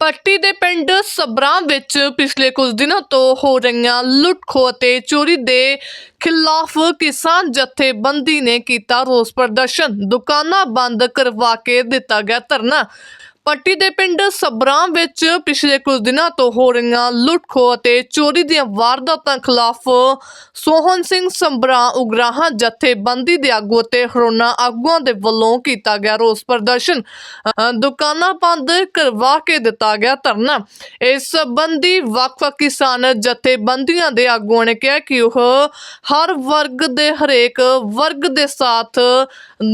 ਪੱਟੀ ਦੇ ਪਿੰਡ ਸਬਰਾਂ ਵਿੱਚ ਪਿਛਲੇ ਕੁਝ ਦਿਨਾਂ ਤੋਂ ਹੋ ਰਹੀਆਂ ਲੁੱਟ-ਖੋਹ ਅਤੇ ਚੋਰੀ ਦੇ ਖਿਲਾਫ ਕਿਸਾਨ ਜਥੇਬੰਦੀ ਨੇ ਕੀਤਾ ਰੋਸ ਪ੍ਰਦਰਸ਼ਨ। ਦੁਕਾਨਾਂ ਬੰਦ ਕਰਵਾ ਕੇ ਦਿੱਤਾ ਗਿਆ ਧਰਨਾ। ਪੱਟੀ ਦੇ ਪਿੰਡ ਸਬਰਾਂ ਵਿੱਚ ਪਿਛਲੇ ਕੁਝ ਦਿਨਾਂ ਤੋਂ ਹੋ ਰਹੀਆਂ ਲੁੱਟ-ਖੋਹ ਅਤੇ ਚੋਰੀ ਦੀਆਂ ਵਾਰਦਾਤਾਂ ਖਿਲਾਫ ਸੋਹਨ ਸਿੰਘ ਸੰਬਰਾਂ ਉਗਰਾਹਾਂ ਜਥੇਬੰਦੀ ਦੇ ਆਗੂ ਅਤੇ ਹਰੋਨਾ ਆਗੂਆਂ ਦੇ ਵੱਲੋਂ ਕੀਤਾ ਗਿਆ ਰੋਸ ਪ੍ਰਦਰਸ਼ਨ ਅ, ਦੁਕਾਨਾਂ ਬੰਦ ਕਰਵਾ ਕੇ ਦਿੱਤਾ ਗਿਆ ਧਰਨਾ। ਇਸ ਸੰਬੰਧੀ ਵੱਖ-ਵੱਖ ਕਿਸਾਨ ਜਥੇਬੰਦੀਆਂ ਦੇ ਆਗੂਆਂ ਨੇ ਕਿਹਾ ਕਿ ਉਹ ਹਰ ਵਰਗ ਦੇ ਹਰੇਕ ਵਰਗ ਦੇ ਸਾਥ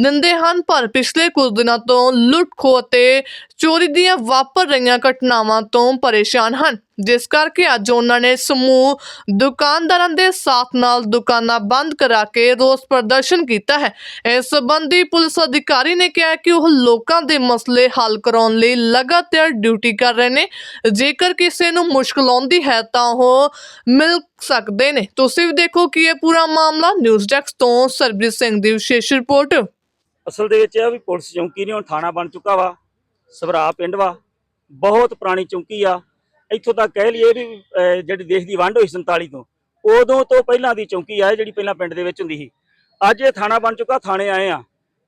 ਦਿੰਦੇ ਹਨ ਪਰ ਪਿਛਲੇ ਕੁਝ ਦਿਨਾਂ ਤੋਂ ਲੁੱਟ-ਖੋਹ ਅਤੇ ਚੋਰੀ ਦੀਆਂ ਵਾਪਰ ਰਹੀਆਂ ਘਟਨਾਵਾਂ ਤੋਂ ਪਰੇਸ਼ਾਨ ਹਨ। ਜਿਸ ਕਰਕੇ ਅੱਜ ਉਹਨਾਂ ਨੇ ਸਮੂਹ ਦੁਕਾਨਦਾਰਾਂ ਦੇ ਸਾਥ ਨਾਲ ਦੁਕਾਨਾਂ ਬੰਦ ਕਰਾ ਕੇ ਰੋਸ ਪ੍ਰਦਰਸ਼ਨ ਕੀਤਾ ਹੈ। ਇਸ ਸੰਬੰਧੀ ਪੁਲਿਸ ਅਧਿਕਾਰੀ ਨੇ ਕਿਹਾ ਕਿ ਉਹ ਲੋਕਾਂ ਦੇ ਮਸਲੇ ਹੱਲ ਕਰਾਉਣ ਲਈ ਲਗਾਤਾਰ ਡਿਊਟੀ ਕਰ ਰਹੇ ਨੇ। ਜੇਕਰ ਕਿਸੇ ਨੂੰ ਮੁਸ਼ਕਲ ਆਉਂਦੀ ਹੈ ਤਾਂ ਉਹ ਮਿਲ ਸਕਦੇ ਨੇ। ਤੁਸੀਂ ਵੀ ਦੇਖੋ ਕਿ ਇਹ ਪੂਰਾ ਮਾਮਲਾ ਨਿਊਜ਼ ਡੈਸਕ ਤੋਂ ਸਰਬਜੀਤ ਸਿੰਘ ਦੀ ਵਿਸ਼ੇਸ਼ ਰਿਪੋਰਟ। ਅਸਲ ਦੇ ਵਿੱਚ ਇਹ ਆ ਵੀ ਪੁਲਿਸ ਚੌਂਕੀ ਨਹੀਂ ਹੁਣ ਥਾਣਾ ਬਣ ਚੁੱਕਾ ਵਾ। ਸਵਰਾ ਪਿੰਡ ਵਾ, ਬਹੁਤ ਪੁਰਾਣੀ ਚੌਂਕੀ ਆ। ਇੱਥੋਂ ਤੱਕ ਕਹਿ ਲਈਏ ਵੀ ਜਿਹੜੀ ਦੇਸ਼ ਦੀ ਵੰਡ ਹੋਈ 47 ਤੋਂ, ਉਦੋਂ ਤੋਂ ਪਹਿਲਾਂ ਦੀ ਚੌਂਕੀ ਆ ਜਿਹੜੀ ਪਹਿਲਾਂ ਪਿੰਡ ਦੇ ਵਿੱਚ ਹੁੰਦੀ ਸੀ। ਅੱਜ ਇਹ ਥਾਣਾ ਬਣ ਚੁੱਕਾ, ਥਾਣੇ ਆਏ ਆ।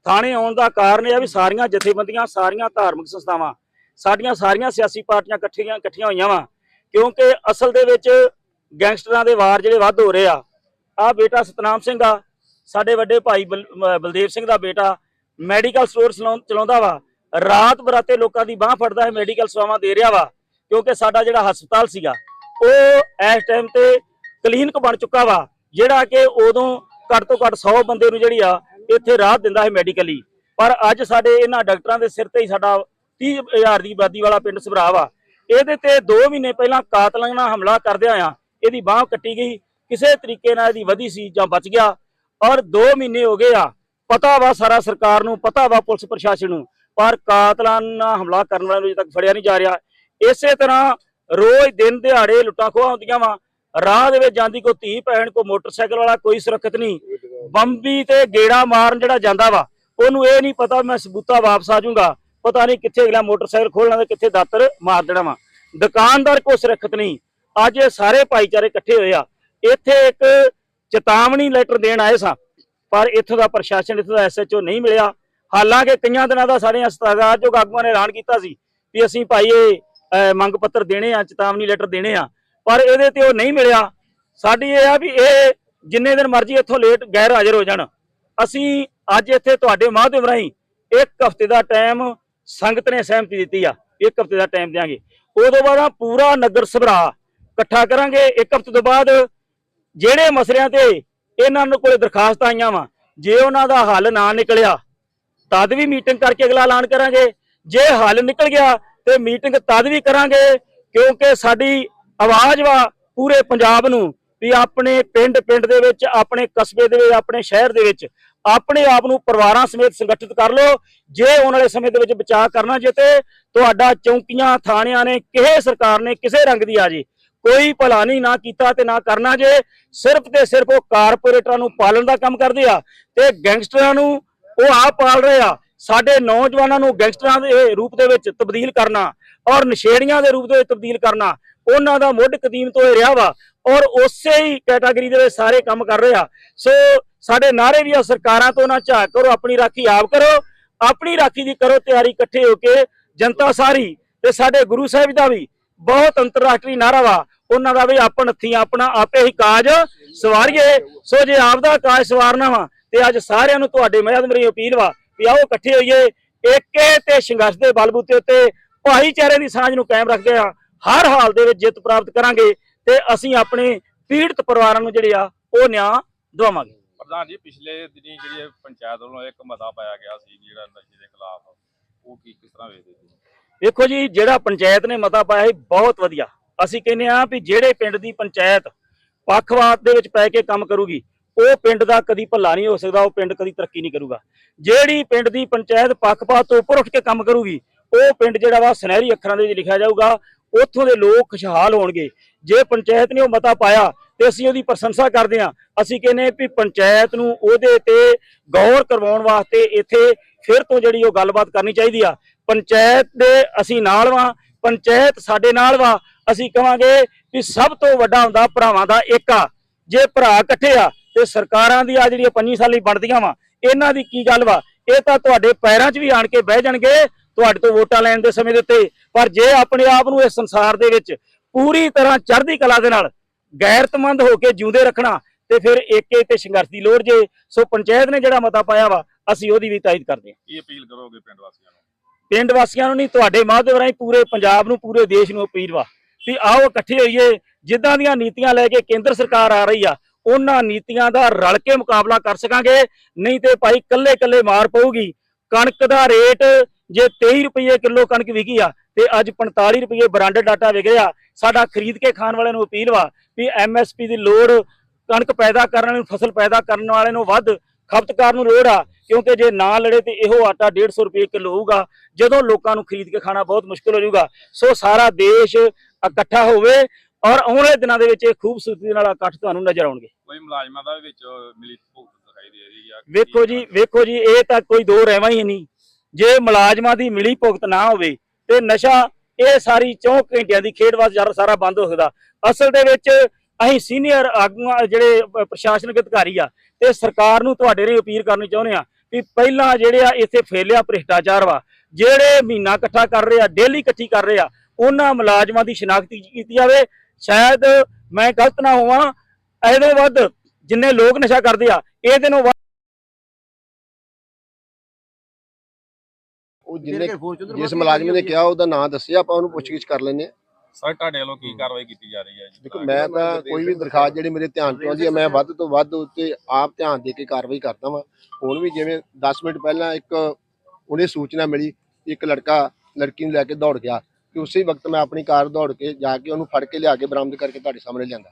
ਥਾਣੇ ਆਉਣ ਦਾ ਕਾਰਨ ਇਹ ਆ ਵੀ ਸਾਰੀਆਂ ਜਥੇਬੰਦੀਆਂ, ਸਾਰੀਆਂ ਧਾਰਮਿਕ ਸੰਸਥਾਵਾਂ, ਸਾਡੀਆਂ ਸਾਰੀਆਂ ਸਿਆਸੀ ਪਾਰਟੀਆਂ ਇਕੱਠੀਆਂ ਇਕੱਠੀਆਂ ਹੋਈਆਂ ਵਾ। ਕਿਉਂਕਿ ਅਸਲ ਦੇ ਵਿੱਚ ਗੈਂਗਸਟਰਾਂ ਦੇ ਵਾਰ ਜਿਹੜੇ ਵੱਧ ਹੋ ਰਹੇ ਆ ਆ ਬੇਟਾ ਸਤਨਾਮ ਸਿੰਘ ਆ, ਸਾਡੇ ਵੱਡੇ ਭਾਈ ਬਲ- ਬਲਦੇਵ ਸਿੰਘ ਦਾ ਬੇਟਾ, ਮੈਡੀਕਲ ਸਟੋਰ ਚਲਾਉਂ- ਚਲਾਉਂਦਾ ਵਾ। ਰਾਤ ਬਰਾਤੇ ਲੋਕਾਂ ਦੀ ਬਾਹ ਫੜਦਾ ਹੈ ਮੈਡੀਕਲ ਸੇਵਾਵਾਂ ਦੇ ਰਿਹਾ ਵਾ, ਕਿਉਂਕਿ ਸਾਡਾ ਜਿਹੜਾ ਹਸਪਤਾਲ ਸੀਗਾ, ਉਹ ਇਸ ਟਾਈਮ ਤੇ ਕਲੀਨਿਕ ਬਣ ਚੁੱਕਾ ਵਾ, ਜਿਹੜਾ ਕਿ ਉਦੋਂ ਘੱਟ ਤੋਂ ਘੱਟ 100 ਬੰਦੇ ਨੂੰ ਜਿਹੜੀ ਆ, ਇੱਥੇ ਰਾਹਤ ਦਿੰਦਾ ਹੈ ਮੈਡੀਕਲੀ ਪਰ ਅੱਜ ਸਾਡੇ ਇਹਨਾਂ ਡਾਕਟਰਾਂ ਦੇ ਸਿਰ ਤੇ ਹੀ ਸਾਡਾ 30000 ਦੀ ਆਬਾਦੀ ਵਾਲਾ ਪਿੰਡ ਸਭਰਾ ਵਾ। ਇਹਦੇ ਤੇ 2 ਮਹੀਨੇ ਪਹਿਲਾਂ ਕਾਤਲਾਨਾ ਹਮਲਾ ਕਰਦਿਆਂ ਆ, ਇਹਦੀ ਬਾਹ ਕੱਟੀ ਗਈ, ਕਿਸੇ ਤਰੀਕੇ ਨਾਲ ਇਹਦੀ ਵਧੀ ਸੀ ਜਾਂ ਬਚ ਗਿਆ, ਔਰ 2 ਮਹੀਨੇ ਹੋ ਗਏ ਆ, ਪਤਾ ਵਾ ਸਾਰਾ ਸਰਕਾਰ ਨੂੰ, ਪਤਾ ਵਾ ਪੁਲਿਸ ਪ੍ਰਸ਼ਾਸਨ ਨੂੰ ਪਰ ਕਾਤਲਾਨਾ ਹਮਲਾ ਕਰਨ ਵਾਲਿਆਂ ਨੂੰ ਅਜੇ ਤੱਕ ਫੜਿਆ ਨਹੀਂ ਜਾ ਰਿਹਾ। ਇਸੇ ਤਰ੍ਹਾਂ ਰੋਜ਼ ਦਿਨ ਦਿਹਾੜੇ ਲੁੱਟਾਂ ਖੋਹਾਂ ਹੁੰਦੀਆਂ ਵਾ। ਰਾਹ ਦੇ ਵਿੱਚ ਜਾਂਦੀ ਕੋਈ ਧੀ ਭੈਣ, ਕੋਈ ਮੋਟਰਸਾਈਕਲ ਵਾਲਾ, ਕੋਈ ਸੁਰੱਖਿਅਤ ਨਹੀਂ। ਬੰਬੀ ਤੇ ਗੇੜਾ ਮਾਰਨ ਜਿਹੜਾ ਜਾਂਦਾ ਵਾ, ਉਹਨੂੰ ਇਹ ਨਹੀਂ ਪਤਾ ਮੈਂ ਸਬੂਤਾ ਵਾਪਸ ਆ ਜਾਊਂਗਾ। ਪਤਾ ਨਹੀਂ ਕਿੱਥੇ ਅਗਲਾ ਮੋਟਰਸਾਈਕਲ ਖੋਲਣਾ ਤੇ ਕਿੱਥੇ ਦਾਤਰ ਮਾਰ ਦੇਣਾ ਵਾ। ਦੁਕਾਨਦਾਰ ਕੋਈ ਸੁਰੱਖਿਅਤ ਨਹੀਂ। ਅੱਜ ਇਹ ਸਾਰੇ ਭਾਈਚਾਰੇ ਇਕੱਠੇ ਹੋਏ ਆ। ਇੱਥੇ ਇੱਕ ਚੇਤਾਵਨੀ ਲੈਟਰ ਦੇਣ ਆਏ ਸਾਂ, ਪਰ ਇੱਥੋਂ ਦਾ ਪ੍ਰਸ਼ਾਸਨ, ਇੱਥੋਂ ਦਾ ਐਸਐਚਓ ਨਹੀਂ ਮਿਲਿਆ। ਹਾਲਾਂਕਿ ਕਈਆਂ ਦਿਨਾਂ ਦਾ ਸਾਡੇ ਹਸਪਤਾਲ ਆਗੂਆਂ ਨੇ ਐਲਾਨ ਕੀਤਾ ਸੀ ਵੀ ਅਸੀਂ ਭਾਈ ਇਹ ਮੰਗ ਪੱਤਰ ਦੇਣੇ ਆ, ਚੇਤਾਵਨੀ ਲੈਟਰ ਦੇਣੇ ਆ, ਪਰ ਇਹਦੇ ਤੇ ਉਹ ਨਹੀਂ ਮਿਲਿਆ। ਸਾਡੀ ਇਹ ਆ ਵੀ ਇਹ ਜਿੰਨੇ ਦਿਨ ਮਰਜ਼ੀ ਇੱਥੋਂ ਲੇਟ ਗੈਰ ਹਾਜ਼ਰ ਹੋ ਜਾਣ। ਅਸੀਂ ਅੱਜ ਇੱਥੇ ਤੁਹਾਡੇ ਮਾਧਿਅਮ ਰਾਹੀਂ ਇੱਕ ਹਫ਼ਤੇ ਦਾ ਟਾਈਮ ਸੰਗਤ ਨੇ ਸਹਿਮਤੀ ਦਿੱਤੀ ਆ, ਇੱਕ ਹਫ਼ਤੇ ਦਾ ਟਾਈਮ ਦਿਆਂਗੇ। ਉਦੋਂ ਬਾਅਦ ਆ ਪੂਰਾ ਨਗਰ ਸਭਰਾ ਇਕੱਠਾ ਕਰਾਂਗੇ। ਇੱਕ ਹਫ਼ਤੇ ਤੋਂ ਬਾਅਦ ਜਿਹੜੇ ਮਸਲਿਆਂ ਤੇ ਇਹਨਾਂ ਨੂੰ ਕੋਲੇ ਦਰਖਾਸਤ ਆਈਆਂ ਵਾ, ਜੇ ਉਹਨਾਂ ਦਾ ਹੱਲ ਨਾ ਨਿਕਲਿਆ ਤਦ ਵੀ ਮੀਟਿੰਗ ਕਰਕੇ ਅਗਲਾ ਐਲਾਨ ਕਰਾਂਗੇ। ਜੇ ਹੱਲ ਨਿਕਲ ਗਿਆ ਤੇ ਮੀਟਿੰਗ ਤਦ ਵੀ ਕਰਾਂਗੇ, ਕਿਉਂਕਿ ਸਾਡੀ ਆਵਾਜ਼ ਵਾ ਪੂਰੇ ਪੰਜਾਬ ਨੂੰ ਵੀ ਆਪਣੇ ਪਿੰਡ ਪਿੰਡ ਦੇ ਵਿੱਚ, ਆਪਣੇ ਕਸਬੇ ਦੇ ਵਿੱਚ, ਆਪਣੇ ਸ਼ਹਿਰ ਦੇ ਵਿੱਚ ਆਪਣੇ ਆਪ ਨੂੰ ਪਰਿਵਾਰਾਂ ਸਮੇਤ ਸੰਗਠਿਤ ਕਰ ਲਓ। ਜੇ ਆਉਣ ਵਾਲੇ ਸਮੇਂ ਦੇ ਵਿੱਚ ਬਚਾਅ ਕਰਨਾ ਜੇ ਤੇ ਤੁਹਾਡਾ ਚੌਂਕੀਆਂ, ਥਾਣਿਆਂ ਨੇ, ਕਿਸੇ ਸਰਕਾਰ ਨੇ ਕਿਸੇ ਰੰਗ ਦੀ ਆ ਜੀ, ਕੋਈ ਭਲਾ ਨਹੀਂ ਨਾ ਕੀਤਾ ਤੇ ਨਾ ਕਰਨਾ ਜੇ, ਸਿਰਫ ਤੇ ਸਿਰਫ ਉਹ ਕਾਰਪੋਰੇਟਰਾਂ ਨੂੰ ਪਾਲਣ ਦਾ ਕੰਮ ਕਰਦੇ ਆ ਤੇ ਗੈਂਗਸਟਰਾਂ ਨੂੰ ਉਹ ਆਪ ਪਾਲ ਰਹੇ ਆ। ਸਾਡੇ ਨੌਜਵਾਨਾਂ ਨੂੰ ਗੈਂਗਸਟਰਾਂ ਦੇ ਰੂਪ ਦੇ ਵਿੱਚ ਤਬਦੀਲ ਕਰਨਾ ਔਰ ਨਸ਼ੇੜੀਆਂ ਦੇ ਰੂਪ ਦੇ ਵਿੱਚ ਤਬਦੀਲ ਕਰਨਾ, ਉਹਨਾਂ ਦਾ ਮੁੱਢ ਕਦੀਮ ਤੋਂ ਇਹ ਰਿਹਾ ਵਾ ਔਰ ਉਸੇ ਹੀ ਕੈਟਾਗਰੀ ਦੇ ਵਿੱਚ ਸਾਰੇ ਕੰਮ ਕਰ ਰਹੇ ਆ। ਸੋ ਸਾਡੇ ਨਾਰੇ ਵੀ ਆ ਸਰਕਾਰਾਂ ਤੋਂ ਨਾ ਝਾਕ ਕਰੋ, ਆਪਣੀ ਰਾਖੀ ਆਪ ਕਰੋ, ਆਪਣੀ ਰਾਖੀ ਦੀ ਕਰੋ ਤਿਆਰੀ ਇਕੱਠੇ ਹੋ ਕੇ ਜਨਤਾ ਸਾਰੀ ਤੇ ਸਾਡੇ ਗੁਰੂ ਸਾਹਿਬ ਦਾ ਵੀ ਬਹੁਤ ਅੰਤਰਰਾਸ਼ਟਰੀ ਨਾਰਾ ਵਾ। ਉਹਨਾਂ ਦਾ ਵੀ ਆਪਣ ਹੱਥੀਂ ਆਪਣਾ ਆਪੇ ਹੀ ਕਾਜ ਸਵਾਰੀਏ। ਸੋ ਜੇ ਆਪ ਦਾ ਕਾਜ ਸਵਾਰਨਾ ਵਾ ਤੇ ਅੱਜ ਸਾਰਿਆਂ ਨੂੰ ਤੁਹਾਡੇ ਮਾਧਿਅਮ ਮੇਰੀ ਅਪੀਲ ਵਾ ਵੀ ਆਓ ਇਕੱਠੇ ਹੋਈਏ। ਏਕੇ ਤੇ ਸੰਘਰਸ਼ ਦੇ ਬਲਬੂਤੇ ਉੱਤੇ ਭਾਈਚਾਰੇ ਦੀ ਸਾਂਝ ਨੂੰ ਕਾਇਮ ਰੱਖਦੇ ਆ ਹਰ ਹਾਲ ਦੇ ਵਿੱਚ ਜਿੱਤ ਪ੍ਰਾਪਤ ਕਰਾਂਗੇ ਤੇ ਅਸੀਂ ਆਪਣੇ ਪੀੜਤ ਪਰਿਵਾਰਾਂ ਨੂੰ ਜਿਹੜੇ ਆ ਉਹ ਨਿਆਂ ਦਵਾਵਾਂਗੇ। ਪ੍ਰਧਾਨ ਜੀ ਪਿਛਲੇ ਦਿਨੀ ਜਿਹੜੀ ਪੰਚਾਇਤ ਵੱਲੋਂ ਇੱਕ ਮਤਾ ਪਾਇਆ ਗਿਆ ਸੀ ਜਿਹੜਾ ਨਸ਼ੇ ਦੇ ਖਿਲਾਫ ਉਹ ਕੀ ਕਿਸ ਤਰ੍ਹਾਂ ਵੇਖਦੇ ਜੀ ਵੇਖੋ ਜੀ ਜਿਹੜਾ ਪੰਚਾਇਤ ਨੇ ਮਤਾ ਪਾਇਆ ਸੀ ਬਹੁਤ ਵਧੀਆ। ਅਸੀਂ ਕਹਿੰਦੇ ਆ ਵੀ ਜਿਹੜੇ ਪਿੰਡ ਦੀ ਪੰਚਾਇਤ ਪੱਖਵਾਦ ਦੇ ਵਿੱਚ ਪੈ ਕੇ ਕੰਮ ਕਰੂਗੀ ਉਹ ਪਿੰਡ ਦਾ ਕਦੀ ਭੱਲਾ ਨਹੀਂ ਹੋ ਸਕਦਾ, ਉਹ ਪਿੰਡ ਕਦੀ ਤਰੱਕੀ ਨਹੀਂ ਕਰੂਗਾ। ਜਿਹੜੀ ਪਿੰਡ ਦੀ ਪੰਚਾਇਤ ਪੱਖਪਾਤ ਤੋਂ ਉੱਪਰ ਉੱਠ ਕੇ ਕੰਮ ਕਰੂਗੀ, ਉਹ ਪਿੰਡ ਜਿਹੜਾ ਵਾ ਸੁਨਹਿਰੀ ਅੱਖਰਾਂ ਦੇ ਵਿੱਚ ਲਿਖਿਆ ਜਾਊਗਾ, ਉੱਥੋਂ ਦੇ ਲੋਕ ਖੁਸ਼ਹਾਲ ਹੋਣਗੇ। ਜੇ ਪੰਚਾਇਤ ਨੇ ਉਹ ਮਤਾ ਪਾਇਆ ਤੇ ਅਸੀਂ ਉਹਦੀ ਪ੍ਰਸ਼ੰਸਾ ਕਰਦੇ ਹਾਂ। ਅਸੀਂ ਕਹਿੰਦੇ ਵੀ ਪੰਚਾਇਤ ਨੂੰ ਉਹਦੇ ਤੇ ਗੌਰ ਕਰਵਾਉਣ ਵਾਸਤੇ ਇੱਥੇ ਫਿਰ ਤੋਂ ਜਿਹੜੀ ਉਹ ਗੱਲਬਾਤ ਕਰਨੀ ਚਾਹੀਦੀ ਆ। ਪੰਚਾਇਤ ਦੇ ਅਸੀਂ ਨਾਲ ਵਾਂ, ਪੰਚਾਇਤ ਸਾਡੇ ਨਾਲ ਵਾ। ਅਸੀਂ ਕਹਾਂਗੇ ਵੀ ਸਭ ਤੋਂ ਵੱਡਾ ਹੁੰਦਾ ਭਰਾਵਾਂ ਦਾ ਏਕਾ। ਜੇ ਭਰਾ ਇਕੱਠੇ ਆ ਤੇ ਸਰਕਾਰਾਂ ਦੀ ਆ ਜਿਹੜੀਆਂ ਪੰਜੀ ਸਾਲੀ ਬਣਦੀਆਂ ਵਾ ਇਹਨਾਂ ਦੀ ਕੀ ਗੱਲ ਵਾ? ਇਹ ਤਾਂ ਤੁਹਾਡੇ ਪੈਰਾਂ 'ਚ ਵੀ ਆਣ ਕੇ ਬਹਿ ਜਾਣਗੇ ਤੁਹਾਡੇ ਤੋਂ ਵੋਟਾਂ ਲੈਣ ਦੇ ਸਮੇਂ ਦੇ ਉੱਤੇ। ਪਰ ਜੇ ਆਪਣੇ ਆਪ ਨੂੰ ਇਸ ਸੰਸਾਰ ਦੇ ਵਿੱਚ ਪੂਰੀ ਤਰ੍ਹਾਂ ਚੜ੍ਹਦੀ ਕਲਾ ਦੇ ਨਾਲ ਗੈਰਤਮੰਦ ਹੋ ਕੇ ਜਿਉਂਦੇ ਰੱਖਣਾ ਤੇ ਫਿਰ ਏਕੇ ਤੇ ਸੰਘਰਸ਼ ਦੀ ਲੋੜ ਜੇ ਸੋ ਪੰਚਾਇਤ ਨੇ ਜਿਹੜਾ ਮਤਾ ਪਾਇਆ ਵਾ ਅਸੀਂ ਉਹਦੀ ਵੀ ਤਾਇਦ ਕਰਦੇ ਹਾਂ। ਕੀ ਅਪੀਲ ਕਰੋਗੇ ਪਿੰਡ ਵਾਸੀਆਂ ਨੂੰ? ਪਿੰਡ ਵਾਸੀਆਂ ਨੂੰ ਨਹੀਂ ਤੁਹਾਡੇ ਮਾਧਿਅਮ ਰਾਹੀਂ ਪੂਰੇ ਪੰਜਾਬ ਨੂੰ ਪੂਰੇ ਦੇਸ਼ ਨੂੰ ਅਪੀਲ ਵਾ ਵੀ ਆਓ ਇਕੱਠੇ ਹੋਈਏ ਜਿੱਦਾਂ ਦੀਆਂ ਨੀਤੀਆਂ ਲੈ ਕੇ ਕੇਂਦਰ ਸਰਕਾਰ ਆ ਰਹੀ ਆ ਉਹਨਾਂ ਨੀਤੀਆਂ ਦਾ ਰਲ ਕੇ ਮੁਕਾਬਲਾ ਕਰ ਸਕਾਂਗੇ। ਨਹੀਂ ਤੇ ਭਾਈ ਕੱਲੇ ਕੱਲੇ ਮਾਰ ਪਊਗੀ। ਕਣਕ ਦਾ ਰੇਟ ਜੇ 23 ਰੁਪਏ ਕਿਲੋ ਕਣਕ ਵਿਕੀ ਆ, ਤੇ ਅੱਜ 45 ਰੁਪਏ ਬ੍ਰਾਂਡਡ ਡਾਟਾ ਵਿਕ ਰਿਹਾ। ਸਾਡਾ ਖਰੀਦ ਕੇ ਖਾਣ ਵਾਲਿਆਂ ਨੂੰ ਅਪੀਲ ਵਾ ਵੀ ਐਮਐਸਪੀ ਦੀ ਲੋੜ ਕਣਕ ਪੈਦਾ ਕਰਨ ਨੂੰ ਫਸਲ ਪੈਦਾ ਕਰਨ ਵਾਲੇ ਨੂੰ ਵੱਧ ਖਪਤਕਾਰ ਨੂੰ ਲੋੜ ਆ, ਕਿਉਂਕਿ ਜੇ ਨਾ ਲੜੇ ਤੇ ਇਹੋ ਆਟਾ 150 ਰੁਪਏ ਕਿਲੋ ਹੋਊਗਾ। ਜਦੋਂ ਲੋਕਾਂ ਨੂੰ ਖਰੀਦ ਕੇ ਖਾਣਾ ਬਹੁਤ ਮੁਸ਼ਕਲ ਹੋ ਜਾਊਗਾ। ਸੋ ਸਾਰਾ ਦੇਸ਼ ਇਕੱਠਾ ਹੋਵੇ। ਔਰ ਆਉਣ ਵਾਲੇ ਦਿਨਾਂ ਦੇ ਵਿੱਚ ਇਹ ਖੂਬਸੂਰਤੀ ਨਾਲ ਇਕੱਠ ਤੁਹਾਨੂੰ ਨਜ਼ਰ ਆਉਣਗੇ। ਕੋਈ ਮੁਲਾਜ਼ਮਾਂ ਦਾ ਵਿੱਚ ਮਿਲੀ ਭੁਗਤ ਦਿਖਾਈ ਦੇ ਰਹੀ ਆ ਵੇਖੋ ਜੀ ਵੇਖੋ ਜੀ ਇਹ ਤਾਂ ਕੋਈ ਦੋ ਰਹਿਵਾ ਹੀ ਨਹੀਂ। ਜੇ ਮੁਲਾਜ਼ਮਾਂ ਦੀ ਮਿਲੀ ਭੁਗਤ ਨਾ ਹੋਵੇ ਤੇ ਨਸ਼ਾ ਇਹ ਸਾਰੀ 4 ਘੰਟਿਆਂ ਦੀ ਖੇਡ ਵਾਸ ਜਰ ਸਾਰਾ ਬੰਦ ਹੋ ਸਕਦਾ। ਅਸਲ ਦੇ ਵਿੱਚ ਅਸੀਂ ਸੀਨੀਅਰ ਆਗੂਆਂ ਜਿਹੜੇ ਪ੍ਰਸ਼ਾਸਨਿਕ ਅਧਿਕਾਰੀ ਆ ਤੇ ਸਰਕਾਰ ਨੂੰ ਤੁਹਾਡੇ ਨੇ ਅਪੀਲ ਕਰਨੀ ਚਾਹੁੰਦੇ ਆ ਵੀ ਪਹਿਲਾਂ ਜਿਹੜੇ ਆ ਇੱਥੇ ਫੈਲਿਆ ਭ੍ਰਿਸ਼ਟਾਚਾਰ ਵਾ ਜਿਹੜੇ ਮਹੀਨਾ ਇਕੱਠਾ ਕਰ ਰਹੇ ਆ ਡੇਲੀ ਇਕੱਠੀ ਕਰ ਰਹੇ ਆ ਉਹਨਾਂ ਮੁਲਾਜ਼ਮਾਂ ਦੀ ਸ਼ਨਾਖਤ ਕੀਤੀ ਜਾਵੇ ਸ਼ਾਇਦ ਮੈਂ ਗਲਤ ਨਾ ਹੋਵਾਂ ਇਹਦੇ ਵੱਧ ਜਿੰਨੇ ਲੋਕ ਨਸ਼ਾ ਕਰਦੇ ਆ ਇਹਦੇ ਨੂੰ ਉਹ ਜਿੰਨੇ ਜਿਸ ਮੁਲਾਜ਼ਮ ਨੇ ਕਿਹਾ ਉਹਦਾ ਨਾਂ ਦੱਸਿਆ ਆਪਾਂ ਉਹਨੂੰ ਪੁੱਛਗਿੱਛ ਕਰ ਲੈਂਦੇ ਸਰ ਤੁਹਾਡੇ ਵੱਲੋਂ ਕੀ ਕਾਰਵਾਈ ਕੀਤੀ ਜਾ ਰਹੀ ਹੈ ਜੀ? ਦੇਖੋ ਮੈਂ ਤਾਂ ਕੋਈ ਵੀ ਦਰਖਾਸਤ ਜਿਹੜੀ ਮੇਰੇ ਧਿਆਨ ਚ ਆਉਂਦੀ ਹੈ ਮੈਂ ਵੱਧ ਤੋਂ ਵੱਧ ਉੱਤੇ ਆਪ ਧਿਆਨ ਦੇ ਕੇ ਕਾਰਵਾਈ ਕਰਦਾ ਵਾਂ। ਹੁਣ ਵੀ ਜਿਵੇਂ 10 ਮਿੰਟ ਪਹਿਲਾਂ ਇੱਕ ਉਹਨੇ ਸੂਚਨਾ ਮਿਲੀ ਇੱਕ ਲੜਕਾ ਲੜਕੀ ਨੂੰ ਲੈ ਕੇ ਦੌੜ ਗਿਆ। ਕਿ ਉਸੇ ਵਕਤ ਮੈਂ ਆਪਣੀ ਕਾਰ ਦੌੜ ਕੇ ਜਾ ਕੇ ਉਹਨੂੰ ਫੜ ਕੇ ਲਿਆ ਕੇ ਬਰਾਮਦ ਕਰਕੇ ਤੁਹਾਡੇ ਸਾਹਮਣੇ ਲਿਆਂਦਾ।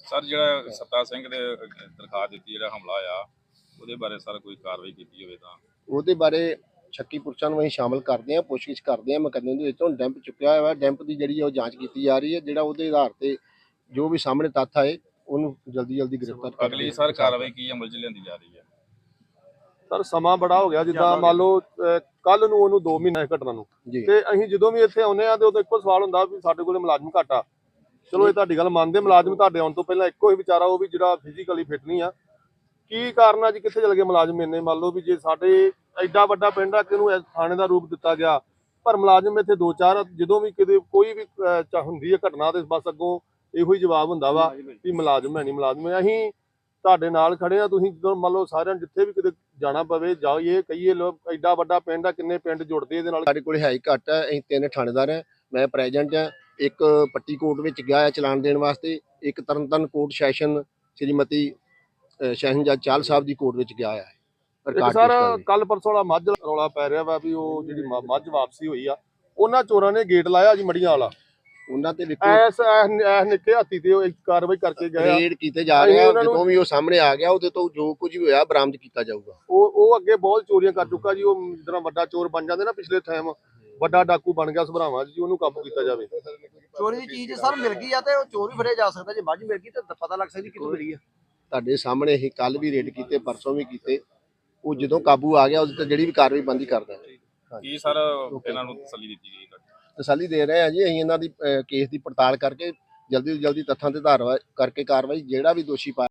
ਸਰ ਜਿਹੜਾ ਸੱਤਾ ਸਿੰਘ ਦੇ ਦਰਖਾਸਤ ਦਿੱਤੀ ਜਿਹੜਾ ਹਮਲਾ ਆ ਉਹਦੇ ਬਾਰੇ ਸਰ ਕੋਈ ਕਾਰਵਾਈ ਕੀਤੀ ਹੋਵੇ ਤਾਂ? ਉਹਦੇ ਬਾਰੇ ਸ਼ੱਕੀ ਪੁਰਸ਼ਾਂ ਨੂੰ ਅਸੀਂ ਸ਼ਾਮਲ ਕਰਦੇ ਹਾਂ ਪੁੱਛਗਿੱਛ ਕਰਦੇ ਹਾਂ ਮੁਕੱਦਮੇ ਦੇ ਵਿੱਚ ਡੈਂਪ ਚੁੱਕਿਆ ਹੋਇਆ ਡੈਂਪ ਦੀ ਜਿਹੜੀ ਹੈ ਉਹ ਜਾਂਚ ਕੀਤੀ ਜਾ ਰਹੀ ਹੈ ਜਿਹੜਾ ਉਹਦੇ ਆਧਾਰ ਤੇ ਜੋ ਵੀ ਸਾਹਮਣੇ ਤੱਥ ਆਏ ਉਹਨੂੰ ਜਲਦੀ ਜਲਦੀ ਗ੍ਰਿਫਤਾਰ ਕਰ ਅਗਲੀ ਸਰ ਕਾਰਵਾਈ ਕੀ ਅਮਲ 'ਚ ਲਿਆਂਦੀ ਜਾ ਰਹੀ ਹੈ? ਸਰ ਸਮਾਂ ਬੜਾ ਹੋ ਗਿਆ ਜਿੱਦਾਂ ਮੰਨ ਲਓ ਕੱਲ ਨੂੰ ਉਹਨੂੰ 2 ਮਹੀਨੇ ਘਟਨਾ ਨੂੰ। ਤੇ ਅਸੀਂ ਜਦੋਂ ਵੀ ਇੱਥੇ ਆਉਂਦੇ ਆ ਤੇ ਉਦੋਂ ਇੱਕੋ ਸਵਾਲ ਹੁੰਦਾ ਵੀ ਸਾਡੇ ਕੋਲੇ ਮੁਲਾਜ਼ਮ ਘੱਟ ਆ। ਚਲੋ ਇਹ ਤੁਹਾਡੀ ਗੱਲ ਮੰਨਦੇ ਮੁਲਾਜ਼ਮ ਤੁਹਾਡੇ ਆਉਣ ਤੋਂ ਪਹਿਲਾਂ ਇੱਕੋ ਹੀ ਵਿਚਾਰਾ ਉਹ ਵੀ ਜਿਹੜਾ ਫਿਜ਼ੀਕਲੀ ਫਿੱਟ ਨਹੀਂ ਆ। ਕੀ ਕਾਰਨ ਆ ਜੀ? ਕਿੱਥੇ ਚਲ ਗਏ ਮੁਲਾਜ਼ਮ ਇੰਨੇ? ਮੰਨ ਲਓ ਵੀ ਜੇ ਸਾਡੇ ਐਡਾ ਵੱਡਾ ਪਿੰਡ ਆ ਕਿ ਇਹਨੂੰ ਇਸ ਥਾਣੇ ਦਾ ਰੂਪ ਦਿੱਤਾ ਗਿਆ? ਪਰ ਮੁਲਾਜ਼ਮ ਇੱਥੇ ਦੋ ਚਾਰ ਜਦੋਂ ਵੀ ਕਿਤੇ ਕੋਈ ਵੀ ਹੁੰਦੀ ਹੈ ਘਟਨਾ ਤੇ ਬਸ ਅੱਗੋਂ ਇਹੋ ਹੀ ਜਵਾਬ ਹੁੰਦਾ ਵਾ ਵੀ ਮੁਲਾਜ਼ਮ ਹੈ ਨਹੀਂ ਮੁਲਾਜ਼ਮ ਹੈ। ਅਸੀਂ ਤੁਹਾਡੇ ਨਾਲ ਖੜੇ ਆ ਤੁਸੀਂ ਜਦੋਂ ਮੰਨ ਲਓ ਸਾਰਿਆਂ ਨੂੰ ਜਿੱਥੇ ਵੀ ਕਿਤੇ ਜਾਣਾ ਪਵੇ ਜਾਈਏ ਕਹੀਏ ਲੋ ਐਡਾ ਵੱਡਾ ਪਿੰਡ ਆ ਕਿੰਨੇ ਪਿੰਡ ਜੁੜਦੇ ਇਹਦੇ ਨਾਲ ਸਾਡੇ ਕੋਲ ਹੈ ਹੀ ਘੱਟ ਹੈ ਅਸੀਂ ਤਿੰਨ ਥਾਣੇਦਾਰ ਹਾਂ ਮੈਂ ਪ੍ਰੈਜ਼ੈਂਟ ਹਾਂ ਇੱਕ ਪੱਟੀ ਕੋਰਟ ਵਿੱਚ ਗਿਆ ਹੈ ਚਲਾਨ ਦੇਣ ਵਾਸਤੇ ਇੱਕ Tarntaran court session Shrimati session ਜੱਜ ਚਾਲ ਸਾਹਿਬ ਦੀ ਕੋਰਟ ਵਿੱਚ ਗਿਆ ਹੈ ਸਰ। ਕੱਲ ਪਰਸੋਂ ਵਾਲਾ ਮੱਝ ਰੌਲਾ ਪੈ ਰਿਹਾ ਵਾ ਵੀ ਉਹ ਜਿਹੜੀ ਮੱਝ ਵਾਪਸੀ ਹੋਈ ਆ ਉਹਨਾਂ ਚੋਰਾਂ ਨੇ ਗੇਟ ਲਾਇਆ ਜੀ ਮੜੀਆਂ ਵਾਲਾ ਉਹਨਾਂ ਤੇ ਵੇਖੋ। ਐਸ ਐਸ ਨਿੱਕੇ ਹਾਥੀ ਤੇ ਉਹ ਇੱਕ ਕਾਰਵਾਈ ਕਰਕੇ ਗਏ ਆ। ਰੇਡ ਕੀਤੇ ਜਾ ਅਸੀਂ ਰਹੇ ਆ ਉਹਨਾਂ ਨੂੰ- ਜਦੋਂ ਵੀ ਉਹ ਸਾਹਮਣੇ ਆ ਗਿਆ ਉਹਦੇ ਤੋਂ ਜੋ ਕੁਝ ਵੀ ਹੋਇਆ ਬਰਾਮਦ ਕੀਤਾ ਜਾਊਗਾ। ਉਹ ਉਹ ਅੱਗੇ ਬਹੁਤ ਚੋਰੀਆਂ ਕਰ ਚੁੱਕਾ ਜੀ ਉਹ ਜਿਹੜਾ ਵੱਡਾ ਚੋਰ ਬਣ ਜਾਂਦੇ ਨਾ ਪਿਛਲੇ ਟਾਈਮ ਵੱਡਾ ਡਾਕੂ ਬਣ ਗਿਆ ਸਭਰਾਵਾਂ ਜੀ ਉਹਨੂੰ ਕਾਬੂ ਕੀਤਾ ਜਾਵੇ। ਚੋਰੀ ਦੀ ਚੀਜ਼ ਸਰ ਮਿਲ ਗਈ ਆ ਤੇ ਉਹ ਚੋਰ ਵੀ ਫੜਿਆ ਜਾ ਸਕਦਾ ਜੇ ਮੱਝ ਮਿਲ ਗਈ ਤਾਂ ਪਤਾ ਲੱਗ ਸਕਦੀ ਕਿੱਥੋਂ ਮਿਲੀ ਆ। ਤੁਹਾਡੇ ਸਾਹਮਣੇ ਹੀ ਕੱਲ ਵੀ ਰੇਡ ਕੀਤੇ ਪਰਸੋਂ ਵੀ ਕੀਤੇ। ਉਹ ਜਦੋਂ ਕਾਬੂ ਆ ਗਿਆ ਉਹਦੇ ਤੇ ਜਿਹੜੀ ਵੀ ਕਾਰਵਾਈ ਬੰਦੀ ਕਰਦਾ ਕੀ ਸਰ ਇਹਨਾਂ ਨੂੰ ਤਸੱਲੀ ਦਿੱਤੀ ਗਈ ਤੁਹਾਡੀ? ਤਸੱਲੀ ਦੇ ਰਹੇ ਹਾਂ ਜੀ। ਅਸੀਂ ਇਹਨਾਂ ਦੀ ਅਹ, ਕੇਸ ਦੀ ਪੜਤਾਲ ਕਰਕੇ ਜਲਦੀ ਤੋਂ ਜਲਦੀ ਤੱਥਾਂ ਤੇ ਆਧਾਰ ਕਰਕੇ ਕਾਰਵਾਈ ਜਿਹੜਾ ਵੀ ਦੋਸ਼ੀ ਪਾਇਆ